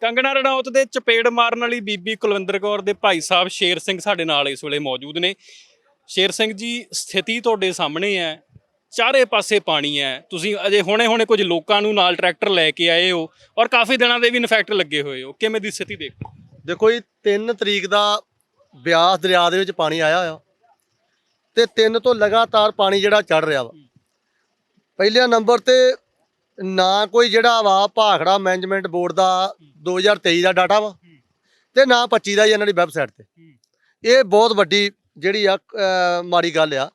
ਕੰਗਣਾ ਰਣੌਤ ਦੇ ਚਪੇੜ ਮਾਰਨ ਵਾਲੀ ਬੀਬੀ ਕੁਲਵਿੰਦਰ ਕੌਰ ਦੇ ਭਾਈ ਸਾਹਿਬ ਸ਼ੇਰ ਸਿੰਘ ਸਾਡੇ ਨਾਲ ਇਸ ਵੇਲੇ ਮੌਜੂਦ ਨੇ। ਸ਼ੇਰ ਸਿੰਘ ਜੀ, ਸਥਿਤੀ ਤੁਹਾਡੇ ਸਾਹਮਣੇ ਹੈ, ਚਾਰੇ ਪਾਸੇ ਪਾਣੀ ਹੈ। ਤੁਸੀਂ ਅਜੇ ਹੁਣੇ-ਹੁਣੇ ਕੁਝ ਲੋਕਾਂ ਨੂੰ ਨਾਲ ਟਰੈਕਟਰ ਲੈ ਕੇ ਆਏ ਹੋ ਔਰ ਕਾਫੀ ਦਿਨਾਂ ਦੇ ਵੀ ਇਨਫੈਕਟ ਲੱਗੇ ਹੋਏ ਹੋ। ਕਿਵੇਂ ਦੀ ਸਥਿਤੀ ਦੇਖੋ? ਦੇਖੋ ਜੀ 3 ਤਰੀਕ ਦਾ ਬਿਆਸ ਦਰਿਆ ਦੇ ਵਿੱਚ ਪਾਣੀ ਆਇਆ ਹੋਇਆ। ਤੇ 3 ਤੋਂ ਲਗਾਤਾਰ ਪਾਣੀ ਜਿਹੜਾ ਚੜ ਰਿਹਾ ਵਾ। ਪਹਿਲੇ ਨੰਬਰ ਤੇ ਨਾ ਕੋਈ ਜਿਹੜਾ ਵਾ ਭਾਖੜਾ ਮੈਨੇਜਮੈਂਟ ਬੋਰਡ ਦਾ 2023 ਦਾ ਡਾਟਾ ਵਾ ਤੇ ਨਾ 25 ਦਾ ਹੀ ਇਹਨਾਂ ਦੀ ਵੈਬਸਾਈਟ ਤੇ। ਇਹ ਬਹੁਤ ਵੱਡੀ ਜਿਹੜੀ ਆ ਮਾੜੀ ਗੱਲ ਆ।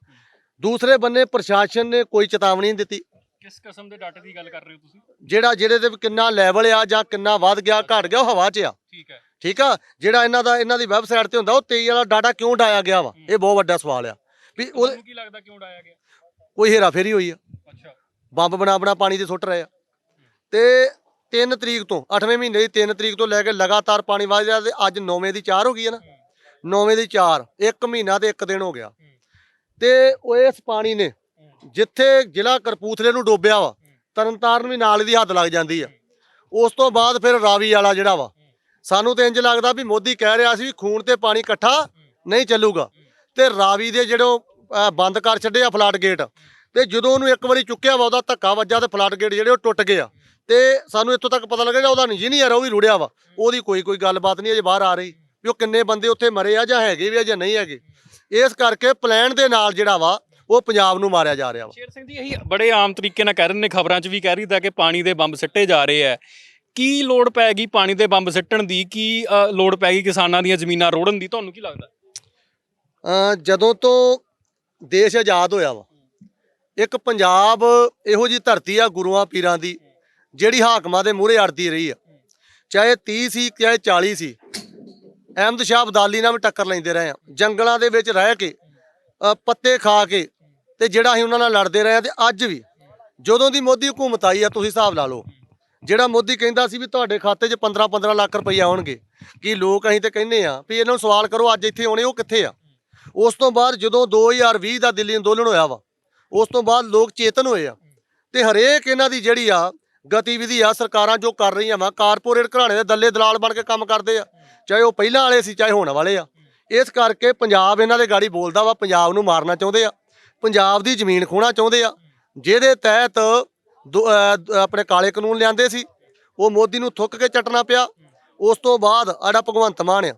ਦੂਸਰੇ ਬੰਨੇ ਪ੍ਰਸ਼ਾਸਨ ਨੇ ਕੋਈ ਚੇਤਾਵਨੀ ਨਹੀਂ ਦਿੱਤੀ। ਕਿਸ ਕਿਸਮ ਦੇ ਡਾਟੇ ਦੀ ਗੱਲ ਕਰ ਰਹੇ ਹੋ ਤੁਸੀਂ? ਜਿਹੜਾ ਜਿਹਦੇ ਤੇ ਕਿੰਨਾ ਲੈਵਲ ਆ ਜਾਂ ਕਿੰਨਾ ਵੱਧ ਗਿਆ ਘਟ ਗਿਆ ਉਹ ਹਵਾ 'ਚ ਆ। ਠੀਕ ਹੈ। ਠੀਕ ਆ? ਜਿਹੜਾ ਇਹਨਾਂ ਦਾ ਇਹਨਾਂ ਦੀ ਵੈਬਸਾਈਟ ਤੇ ਹੁੰਦਾ ਉਹ 23 ਵਾਲਾ ਡਾਟਾ ਕਿਉਂ ਡਾਇਆ ਗਿਆ ਵਾ? ਇਹ ਬਹੁਤ ਵੱਡਾ ਸਵਾਲ ਆ। ਵੀ ਉਹ ਕੀ ਲੱਗਦਾ ਕਿਉਂ ਡਾਇਆ ਗਿਆ? ਕੋਈ ਹੇਰਾਫੇਰੀ ਹੋਈ ਆ। ਅੱਛਾ। ਬੰਬ ਬਣਾ ਬਣਾ ਪਾਣੀ ਤੇ ਸੁੱਟ ਰਹੇ ਆ। ਤੇ 3 ਤਰੀਕ ਤੋਂ 8ਵੇਂ ਮਹੀਨੇ ਦੀ 3 ਤਰੀਕ ਤੋਂ ਲੈ ਕੇ ਲਗਾਤਾਰ ਪਾਣੀ ਵਧ ਰਿਹਾ ਤੇ ਅੱਜ 9ਵੇਂ ਦੀ 4 ਹੋ ਗਈ ਹੈ ਨਾ। 9ਵੇਂ ਦੀ 4 ਇੱਕ ਮਹੀਨਾ ਤੇ ਇੱਕ ਦਿਨ ਹੋ ਗਿਆ। ਤੇ ਉਹ ਇਸ ਪਾਣੀ ਨੇ ਜਿੱਥੇ ਜ਼ਿਲ੍ਹਾ ਕਰਪੂਥਲੇ ਨੂੰ ਡੋਬਿਆ ਵਾ, ਤਰਨਤਾਰਨ ਵੀ ਨਾਲ ਦੀ ਹੱਦ ਲੱਗ ਜਾਂਦੀ ਆ। ਉਸ ਤੋਂ ਬਾਅਦ ਫਿਰ ਰਾਵੀ ਵਾਲਾ ਜਿਹੜਾ ਵਾ, ਸਾਨੂੰ ਤੇ ਇੰਜ ਲੱਗਦਾ ਵੀ ਮੋਦੀ ਕਹਿ ਰਿਹਾ ਸੀ ਵੀ ਖੂਨ ਤੇ ਪਾਣੀ ਇਕੱਠਾ ਨਹੀਂ ਚੱਲੂਗਾ। ਤੇ ਰਾਵੀ ਦੇ ਜਿਹੜੋ ਬੰਦ ਕਰ ਛੱਡੇ ਆ ਫਲੱਡ ਗੇਟ ਤੇ ਜਦੋਂ ਉਹਨੂੰ ਇੱਕ ਵਾਰੀ ਚੁੱਕਿਆ ਵਾ ਉਹਦਾ ਧੱਕਾ ਵੱਜਾ ਤੇ ਫਲੱਡ ਗੇਟ ਜਿਹੜੇ ਉਹ ਟੁੱਟ ਗਏ ਆ। ਤੇ ਸਾਨੂੰ ਇੱਥੋਂ ਤੱਕ ਪਤਾ ਲੱਗੇਗਾ ਉਹਦਾ ਇੰਜੀਨੀਅਰ ਉਹ ਵੀ ਰੁੜਿਆ ਵਾ। ਉਹਦੀ ਕੋਈ ਕੋਈ ਗੱਲਬਾਤ ਨਹੀਂ ਅਜੇ ਬਾਹਰ ਆ ਰਹੀ ਵੀ ਉਹ ਕਿੰਨੇ ਬੰਦੇ ਉੱਥੇ ਮਰੇ ਆ ਜਾਂ ਹੈਗੇ ਵੀ ਆ ਜਾਂ ਨਹੀਂ ਹੈਗੇ। ਇਸ ਕਰਕੇ ਪਲਾਨ ਦੇ ਨਾਲ ਜਿਹੜਾ ਵਾ ਉਹ ਪੰਜਾਬ ਨੂੰ ਮਾਰਿਆ ਜਾ ਰਿਹਾ ਵਾ। ਸ਼ੇਰ ਸਿੰਘ ਜੀ ਇਹੀ ਬੜੇ ਆਮ ਤਰੀਕੇ ਨਾਲ ਕਹਿ ਰਹੇ ਨੇ ਖਬਰਾਂ 'ਚ ਵੀ ਕਹਿ ਰਹੀਦਾ ਕਿ ਪਾਣੀ ਦੇ ਬੰਬ ਸਿੱਟੇ ਜਾ ਰਹੇ ਆ। ਕੀ ਲੋੜ ਪੈ ਗਈ ਪਾਣੀ ਦੇ ਬੰਬ ਸਿੱਟਣ ਦੀ? ਕੀ ਲੋੜ ਪੈ ਗਈ ਕਿਸਾਨਾਂ ਦੀਆਂ ਜ਼ਮੀਨਾਂ ਰੋੜਨ ਦੀ? ਤੁਹਾਨੂੰ ਕੀ ਲੱਗਦਾ? ਜਦੋਂ ਤੋਂ ਦੇਸ਼ ਆਜ਼ਾਦ ਹੋਇਆ ਵਾ ਇੱਕ ਪੰਜਾਬ ਇਹੋ ਜੀ ਧਰਤੀ ਆ ਗੁਰੂਆਂ ਪੀਰਾਂ ਦੀ, ਜਿਹੜੀ ਹਾਕਮਾਂ ਦੇ ਮੂਹਰੇ ਅੜਦੀ ਰਹੀ ਆ। ਚਾਹੇ 30 ਸੀ, ਚਾਹੇ 40 ਸੀ, ਅਹਿਮਦ ਸ਼ਾਹ ਅਬਦਾਲੀ ਨਾਲ ਵੀ ਟੱਕਰ ਲੈਂਦੇ ਰਹੇ ਆ। ਜੰਗਲਾਂ ਦੇ ਵਿੱਚ ਰਹਿ ਕੇ ਪੱਤੇ ਖਾ ਕੇ ਤੇ ਜਿਹੜਾ ਅਸੀਂ ਉਹਨਾਂ ਨਾਲ ਲੜਦੇ ਰਹੇ ਆ ਤੇ ਅੱਜ ਵੀ, ਜਦੋਂ ਦੀ ਮੋਦੀ ਹਕੂਮਤ ਆਈ ਆ, ਤੁਸੀਂ ਹਿਸਾਬ ਲਾ ਲਓ। ਜਿਹੜਾ ਮੋਦੀ ਕਹਿੰਦਾ ਸੀ ਵੀ ਤੁਹਾਡੇ ਖਾਤੇ 'ਚ 15 15 ਲੱਖ ਰੁਪਏ ਆਉਣਗੇ, ਕੀ ਲੋਕ ਅਸੀਂ ਤੇ ਕਹਿੰਦੇ ਆ ਵੀ ਇਹਨਾਂ ਨੂੰ ਸਵਾਲ ਕਰੋ, ਅੱਜ ਇੱਥੇ ਆਉਣੇ, ਉਹ ਕਿੱਥੇ ਆ? ਉਸ ਤੋਂ ਬਾਅਦ ਜਦੋਂ 2020 ਦਾ ਦਿੱਲੀ ਅੰਦੋਲਨ ਹੋਇਆ ਵਾ ਉਸ ਤੋਂ ਬਾਅਦ ਲੋਕ ਚੇਤਨ ਹੋਏ ਆ। ਤੇ ਹਰੇਕ ਇਹਨਾਂ ਦੀ ਜਿਹੜੀ ਆ ਗਤੀਵਿਧੀ ਆ ਸਰਕਾਰਾਂ ਜੋ ਕਰ ਰਹੀਆਂ ਵਾ ਕਾਰਪੋਰੇਟ ਘਰਾਣੇ ਦੇ ਦੱਲੇ ਦਲਾਲ ਬਣ ਕੇ ਕੰਮ ਕਰਦੇ ਆ ਚਾਹੇ ਉਹ ਪਹਿਲਾਂ ਵਾਲੇ ਸੀ ਚਾਹੇ ਹੁਣ ਵਾਲੇ ਆ। ਇਸ ਕਰਕੇ ਪੰਜਾਬ ਇਹਨਾਂ ਦੇ ਗਾੜੀ ਬੋਲਦਾ ਵਾ ਪੰਜਾਬ ਨੂੰ ਮਾਰਨਾ ਚਾਹੁੰਦੇ ਆ। ਪੰਜਾਬ ਦੀ ਜ਼ਮੀਨ ਖੋਣਾ ਚਾਹੁੰਦੇ ਆ। ਜਿਹਦੇ ਤਹਿਤ ਆਪਣੇ ਕਾਲੇ ਕਾਨੂੰਨ ਲਿਆਂਦੇ ਸੀ ਉਹ ਮੋਦੀ ਨੂੰ ਥੁੱਕ ਕੇ ਚੱਟਣਾ ਪਿਆ। ਉਸ ਤੋਂ ਬਾਅਦ ਆੜਾ ਭਗਵੰਤ ਮਾਨ ਆ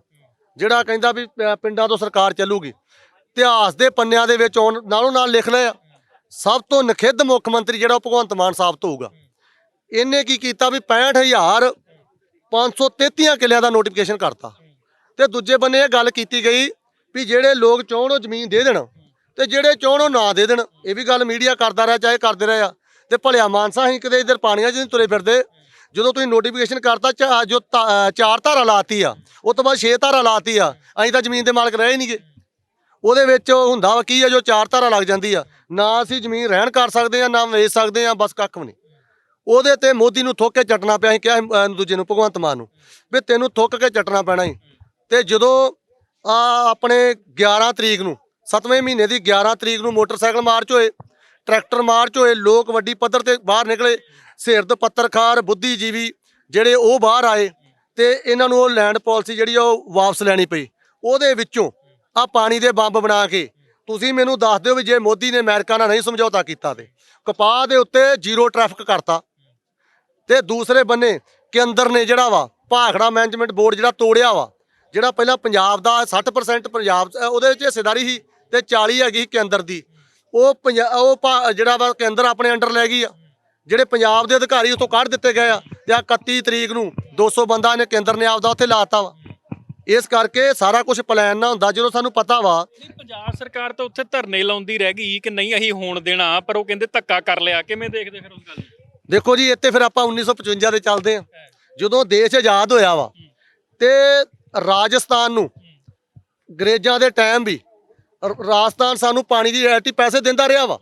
ਜਿਹੜਾ ਕਹਿੰਦਾ ਵੀ ਪਿੰਡਾਂ ਤੋਂ ਸਰਕਾਰ ਚੱਲੂਗੀ। ਇਤਿਹਾਸ ਦੇ ਪੰਨਿਆਂ ਦੇ ਵਿੱਚ ਨਾਲੋਂ ਨਾਲ ਲਿਖ ਲਿਆ ਸਭ ਤੋਂ ਨਖਿੱਧ ਮੁੱਖ ਮੰਤਰੀ ਜਿਹੜਾ ਉਹ ਭਗਵੰਤ ਮਾਨ ਸਾਹਿਬ ਤੋਂ ਹੋਊਗਾ। ਇਹਨੇ ਕੀ ਕੀਤਾ ਵੀ 65000 533 ਕਿੱਲਿਆਂ ਦਾ ਨੋਟੀਫਿਕੇਸ਼ਨ ਕਰਤਾ। ਤੇ ਦੂਜੇ ਬੰਨੇ ਇਹ ਗੱਲ ਕੀਤੀ ਗਈ ਵੀ ਜਿਹੜੇ ਲੋਕ ਚਾਹਣ ਉਹ ਜ਼ਮੀਨ ਦੇ ਦੇਣ ਤੇ ਜਿਹੜੇ ਚਾਹਣ ਉਹ ਨਾ ਦੇ ਦੇਣ, ਇਹ ਵੀ ਗੱਲ ਮੀਡੀਆ ਕਰਦਾ ਰਿਹਾ, ਚਾਹੇ ਕਰਦੇ ਰਹੇ ਆ। ਤੇ ਭਲਿਆ ਮਾਨਸਾ ਅਸੀਂ ਕਿਤੇ ਇੱਧਰ ਪਾਣੀਆਂ 'ਚ ਨਹੀਂ ਤੁਰੇ ਫਿਰਦੇ। ਜਦੋਂ ਤੁਸੀਂ ਨੋਟੀਫਿਕੇਸ਼ਨ ਕਰਤਾ, ਚਾ- ਜੋ ਧਾ- ਚਾਰ ਧਾਰਾ ਲਾਤੀ ਆ ਉਸ ਤੋਂ ਬਾਅਦ ਛੇ ਧਾਰਾ ਲਾਤੀ ਆ, ਅਸੀਂ ਤਾਂ ਜ਼ਮੀਨ ਦੇ ਮਾਲਕ ਰਹੇ ਹੀ ਨਹੀਂਗੇ ਉਹਦੇ ਵਿੱਚ ਹੁੰਦਾ ਵਾ ਕੀ ਆ ਜੋ ਚਾਰ ਧਾਰਾ ਲੱਗ ਜਾਂਦੀ ਆ। ਨਾ ਅਸੀਂ ਜ਼ਮੀਨ ਰਹਿਣ ਕਰ ਸਕਦੇ ਆ ਨਾ ਵੇਚ ਸਕਦੇ ਆ ਬਸ ਕੱਖ ਵੀ ਨਹੀਂ। ਉਹਦੇ ਤੇ ਮੋਦੀ ਨੂੰ ਥੁੱਕ ਕੇ ਚੱਟਣਾ ਪਿਆ ਸੀ ਕਿਹਾ ਸੀ, ਅਹ, ਦੂਜੇ ਨੂੰ ਭਗਵੰਤ ਮਾਨ ਨੂੰ ਵੀ ਤੈਨੂੰ ਥੁੱਕ ਕੇ ਚੱਟਣਾ ਪੈਣਾ ਸੀ। ਤੇ ਜਦੋਂ ਆ ਆਪਣੇ 11 ਤਰੀਕ ਨੂੰ 7ਵੇਂ ਮਹੀਨੇ ਦੀ 11 ਤਰੀਕ ਨੂੰ ਮੋਟਰਸਾਈਕਲ ਮਾਰਚ ਹੋਏ ਟਰੈਕਟਰ ਮਾਰਚ ਹੋਏ ਲੋਕ ਵੱਡੀ ਪੱਧਰ ਤੇ ਬਾਹਰ ਨਿਕਲੇ ਸਿਰਦ ਪੱਤਰਕਾਰ ਬੁੱਧੀਜੀਵੀ ਜਿਹੜੇ ਉਹ ਬਾਹਰ ਆਏ ਤੇ ਇਹਨਾਂ ਨੂੰ ਉਹ ਲੈਂਡ ਪਾਲਿਸੀ ਜਿਹੜੀ ਆ ਉਹ ਵਾਪਸ ਲੈਣੀ ਪਈ। ਉਹਦੇ ਵਿੱਚੋਂ ਆ ਪਾਣੀ ਦੇ ਬੰਬ ਬਣਾ ਕੇ। ਤੁਸੀਂ ਮੈਨੂੰ ਦੱਸ ਦਿਓ ਵੀ ਜੇ ਮੋਦੀ ਨੇ ਅਮਰੀਕਾ ਨਾਲ ਨਹੀਂ ਸਮਝੌਤਾ ਕੀਤਾ ਤੇ। ਕਪਾਹ ਦੇ ਉੱਤੇ ਜ਼ੀਰੋ ਟ੍ਰੈਫਿਕ ਕਰਤਾ। ਤੇ ਦੂਸਰੇ ਬੰਨੇ ਕੇਂਦਰ ਨੇ ਜਿਹੜਾ ਵਾ, ਭਾਖੜਾ ਮੈਨੇਜਮੈਂਟ ਬੋਰਡ ਜਿਹੜਾ ਤੋੜਿਆ ਵਾ, ਜਿਹੜਾ ਪਹਿਲਾਂ ਪੰਜਾਬ ਦਾ 60% ਪੰਜਾਬ ਅਹ ਉਹਦੇ ਵਿੱਚ ਹਿੱਸੇਦਾਰੀ ਸੀ ਤੇ 40 ਹੈਗੀ ਸੀ ਕੇਂਦਰ ਦੀ। ਉਹ ਪੰਜਾ- ਉਹ ਭਾ- ਜਿਹੜਾ ਵਾ ਕੇਂਦਰ ਆਪਣੇ ਅੰਡਰ ਲੈ ਗਈ ਆ। ਜਿਹੜੇ ਪੰਜਾਬ ਦੇ ਅਧਿਕਾਰੀ ਉਤੋਂ ਕੱਢ ਦਿੱਤੇ ਗਏ ਆ, ਤੇ ਆ 31 ਤਰੀਕ ਨੂੰ 200 ਬੰਦਾ ਨੇ ਕੇਂਦਰ ਨੇ ਆਪਦਾ ਉੱਥੇ ਲਾਤਾ ਵਾ। ਇਸ ਕਰਕੇ ਸਾਰਾ ਕੁਝ ਪਲਾਨ ਨਾ ਹੁੰਦਾ ਜਦੋਂ ਸਾਨੂੰ ਪਤਾ ਵਾ। ਪੰਜਾਬ ਸਰਕਾਰ ਤਾਂ ਉੱਥੇ ਧਰਨੇ ਲਾਉਂਦੀ ਰਹਿ ਗਈ ਕਿ ਨਹੀਂ ਅਸੀਂ ਹੋਣ ਦੇਣਾ ਪਰ ਉਹ ਕਹਿੰਦੇ ਧੱਕਾ ਕਰ ਲਿਆ ਕਿਵੇਂ ਦੇਖਦੇ ਫਿਰ ਉਸ ਗੱਲ ਦੇਖੋ ਜੀ ਇੱਥੇ ਫਿਰ ਆਪਾਂ 1955 ਦੇ ਚੱਲਦੇ ਆ ਜਦੋਂ ਦੇਸ਼ ਆਜ਼ਾਦ ਹੋਇਆ ਵਾ ਤੇ ਰਾਜਸਥਾਨ ਨੂੰ ਅੰਗਰੇਜ਼ਾਂ ਦੇ ਟਾਈਮ ਵੀ ਰਾਜਸਥਾਨ ਸਾਨੂੰ ਪਾਣੀ ਦੀ ਰੈਲਟੀ ਪੈਸੇ ਦਿੰਦਾ ਰਿਹਾ ਵਾ।